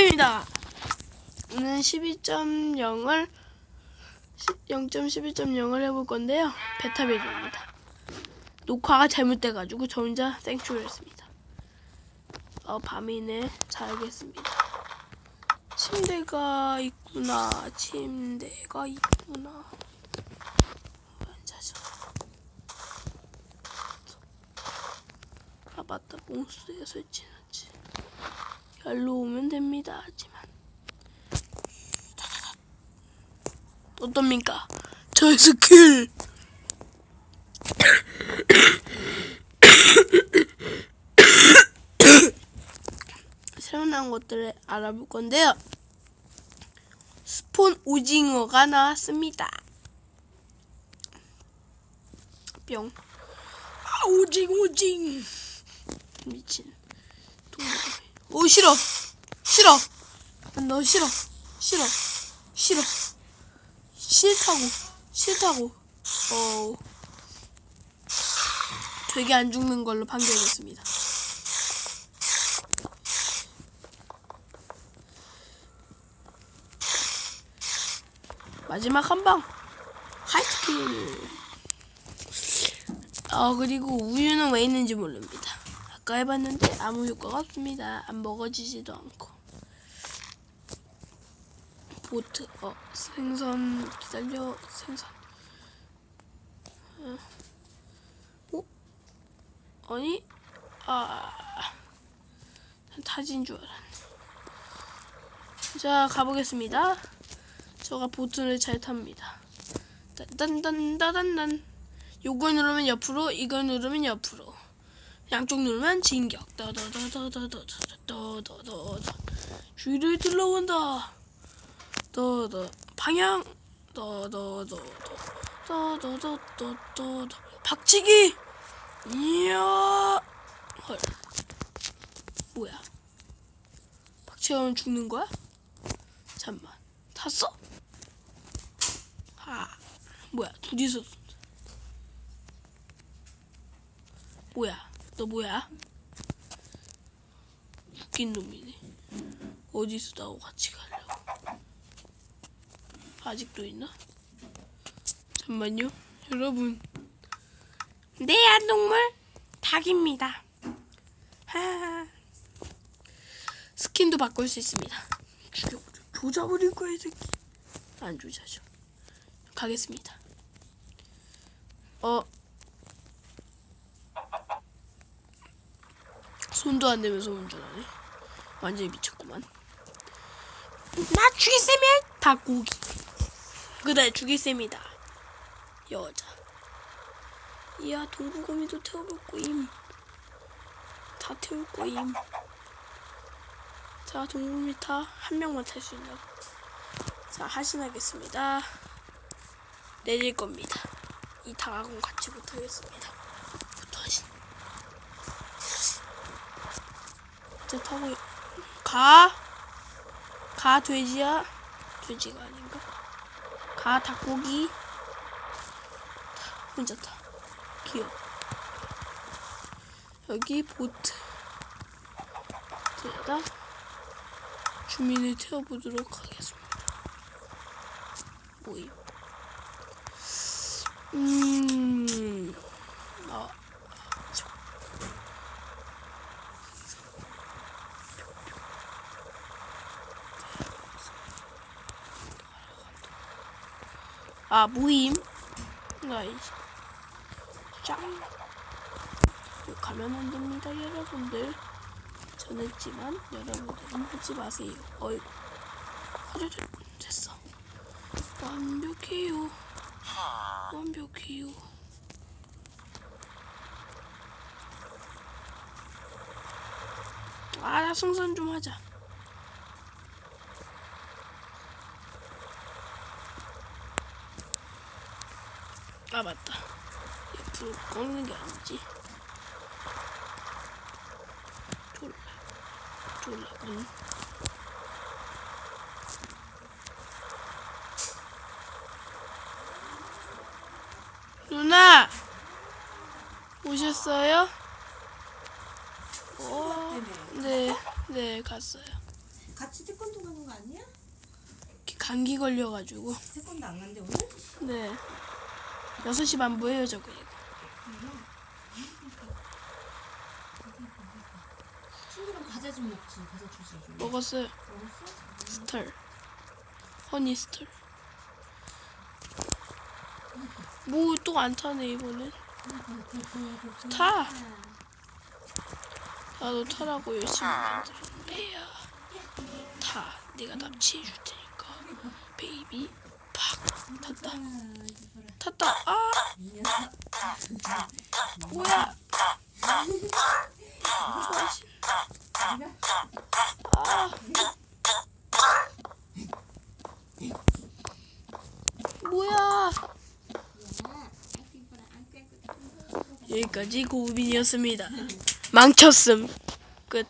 여러분입니다. 오늘 12.0을 0.12.0을 해볼 건데요. 베타 베드입니다. 녹화가 잘못돼가지고 저 혼자 생초를 했습니다. 어, 밤이네. 자야겠습니다. 침대가 있구나. 침대가 있구나. 안 자죠. 아 맞다. 몽스에 설치해놨지. 열로 오면 됩니다. 하지만 어떻습니까? 저의 스킬. 새로 나온 것들을 알아볼 건데요. 스폰 오징어가 나왔습니다. 뿅. 아, 오징 오징. 미친. 동물. 오 싫어. 싫어. 난너 싫어. 싫어. 싫어. 싫다고. 싫다고. 어. 되게 안 죽는 걸로 판결했습니다. 마지막 한 방. 하이트킬. 어 그리고 우유는 왜 있는지 모릅니다. 아까 해봤는데 아무 효과가 없습니다. 안 먹어지지도 않고. 보트 어 생선 기다려 생선. 어, 어? 아니 아 타진 줄 알았네. 자 가보겠습니다. 저가 보트를 잘 탑니다. 딴딴딴따단단. 요걸 누르면 옆으로, 이걸 누르면 옆으로. 양쪽 누르면 진격. 더더더더더더더더더더. 주위를 둘러본다. 더더 방향. 더더더더더더더더더. 박치기. 이야. 헐. 뭐야? 박치하면 죽는 거야? 잠만. 탔어? 아, 뭐야? 둘이서 뭐야? 너 뭐야? 웃긴 놈이네. 어디서 나하고 같이 가려고? 아직도 있나? 잠만요, 여러분. 내 안동물 닭입니다. 하. 스킨도 바꿀 수 있습니다. 죽여버려. 조져버릴 거야, 이 새끼. 안 조져져. 가겠습니다. 어. 손도 안 대면서 운전하네. 완전히 미쳤구만. 나 죽이세면 닭고기. 그래, 죽이셈이다. 여자. 이야, 동구거미도 태워볼 거임. 다 태울 거임. 자, 동구미 타. 한 명만 탈 수 있나? 자, 하신하겠습니다. 내릴 겁니다. 이 닭하고는 같이 못하겠습니다. 부터하신. 자, 타고 가. 가 돼지야. 돼지가 아닌가? 가 닭고기. 혼자 타. 귀여워. 여기 보트. 보트에다 주민을 태워보도록 하겠습니다. 모임. 음, 아, 저. 아, 모임. 나이 짱. 여기 가면 안 됩니다, 여러분들. 전했지만 여러분들은 하지 마세요. 어이구. 하루를 됐어. 완벽해요. 완벽해요. 아, 나 승선 좀 하자. 아, 맞다. 옆으로 꺾는 게 아니지. 졸라. 졸라. 응. 누나 오셨어요? 어, 네, 네 갔어요. 같이 태권도 가는 거 아니야? 감기 걸려가지고. 태권도 안 간대 오늘? 네. 6시 반부에요, 저 그리고. 친구랑 과자 좀 먹지. 과자 주지. 좀. 먹었어요. 먹었어? 스털. 허니 스털. 뭐 또 안 타네, 이번엔. 타! 나도 타라고 열심히 만들었는데요. 타. 내가 납치해 줄 테니까. 베이비. 팍. 탔다. 탔다. 아! 뭐야? 아. 뭐야? 여기까지 고우빈이었습니다. 망쳤음. 끝.